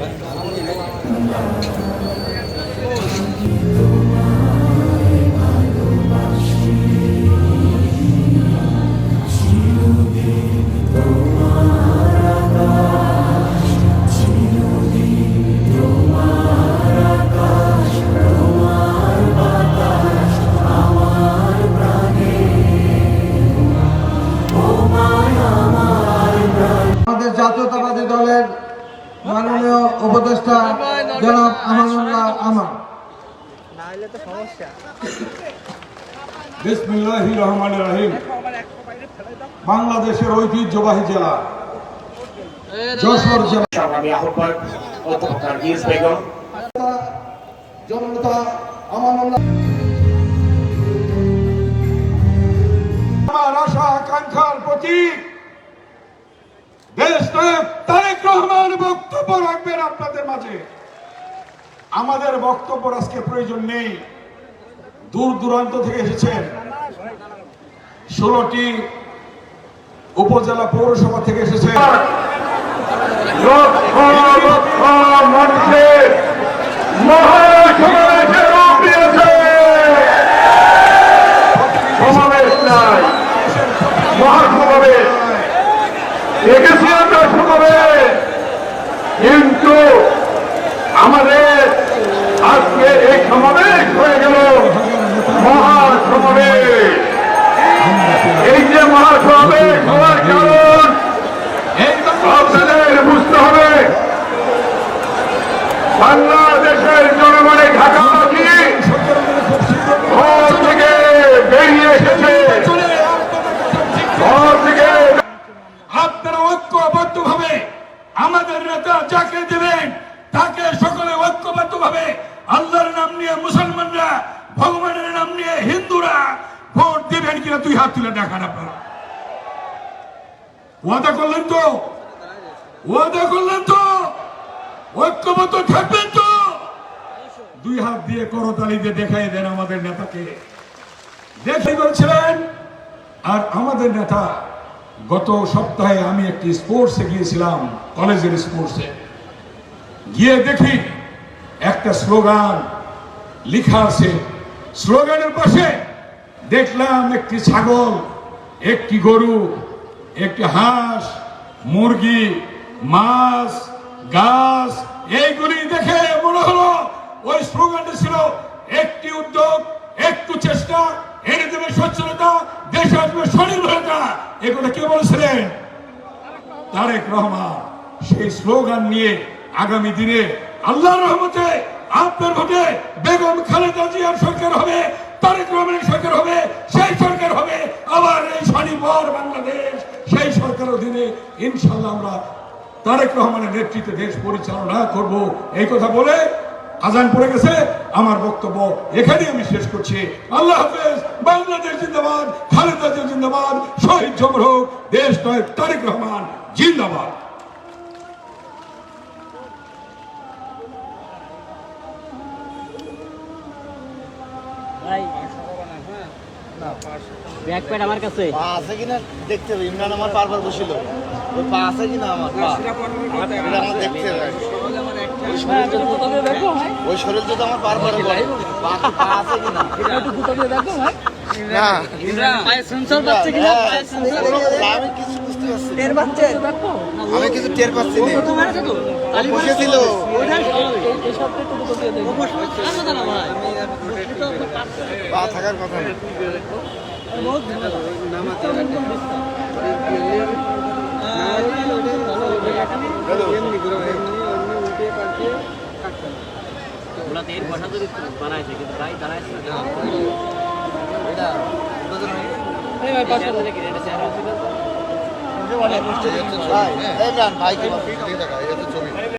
何で? জনাব আমানুল্লাহ আমার বিসমিল্লাহ রহমান রহিম। বাংলাদেশের ঐতিহ্যবাহী জেলা। যশোর জেলা। আহ্বায়ক নার্গিস বেগম। জনতা আমানুল্লাহ। আমার আশা আকাঙ্ক্ষার প্রতীক। দেশ তারেক রহমান বক্তব্য রাখবেন আপনাদের মাঝে। আমাদের বক্তব্য আজকে প্রয়োজন নেই। দূর দূরান্ত থেকে এসেছেন ষোলোটি উপজেলা পৌরসভা থেকে সমাবেশ। কিন্তু আমাদের আজকে এই সমাবেশ হয়ে গেল। মহাসমাবেশ। এই যে মহাসমাবেশ হওয়ার কারণ, আপনাদের বুঝতে হবে, বাংলাদেশের জনগণে ঢাকাবাসী ঘর থেকে বেরিয়ে এসেছে। ঘর থেকে আপনারা ঐক্যবদ্ধ ভাবে আমাদের নেতা যাকে দেবেন, তাকে সকলে ঐক্যবদ্ধ ভাবে আল্লাহর নাম নিয়ে মুসলমানরা, ভগবানের নাম নিয়ে হিন্দুরা ভোট দেবেন কিনা তুই হাত তুলে দেখান আপনারা। ওয়াদা করলেন তো? ওয়াদা করলেন তো? ঐক্যবদ্ধ থাকবেন তো? দুই হাত দিয়ে করতালি দিয়ে দেখাই দেন আমাদের নেতাকে। দেখে বলছিলেন, আর আমাদের নেতা, গত সপ্তাহে আমি একটি স্পোর্টসে গিয়েছিলাম, কলেজের স্পোর্টসে। গিয়ে দেখি একটা স্লোগান লিখা আছে। স্লোগানের পাশে দেখলাম একটি ছাগল, একটি গরু, একটি হাঁস, মুরগি, মাছ, গাছ, এইগুলি দেখে মনে হলো ওই স্লোগানটা ছিল একটি উদ্যোগ, একটু চেষ্টা, এনে দেবে সচ্ছলতা দেশে আসবে স্বনির্ভরতা। এগুলো কে বলেছিলেন? তারেক রহমান। সেই স্লোগান নিয়ে আগামী দিনে আল্লাহর রহমতে আপনার ভোটে বেগম খালেদা জিয়ার সরকার হবে, তারেক রহমানের সরকার হবে, সেই সরকার হবে, আবার এই স্বনির্ভর বাংলাদেশ, সেই সরকার অধীনে ইনশাল্লাহ আমরা তারেক রহমানের নেতৃত্বে দেশ পরিচালনা করব। এই কথা বলে আজান পড়ে গেছে। আমার বক্তব্য এখানে আমি শেষ করছি। আল্লাহ হাফেজ, বাংলাদেশ জিন্দাবাদ, খালেদা জিন্দাবাদ, শহীদ জমর হোক, দেশ নয়, তারেক রহমান জিন্দাবাদ। ভাই। ব্যাগ প্যাড আমার কাছে। পা আছে কিনা দেখতে হবে। ইমরান আমার বারবার বসিল। ওই পা আছে কিনা আমার? পা। এটা আমার দেখতে হবে। ওই শরীর যদি আমার বারবার বলে পা পা আছে কিনা? না। পায়ে সেন্সর পাচ্ছে কিনা? হ্যাঁ, পায়ে সেন্সর আমি কিছু বুঝতে পারছি টের পাচ্ছে আমি কিছু টের পাচ্ছি না। বসেছিল এই সপ্তাহে তো দুটো দিয়ে দেবো আলাদা না ভাই। পা থাকার কথা না। ভাই ভাই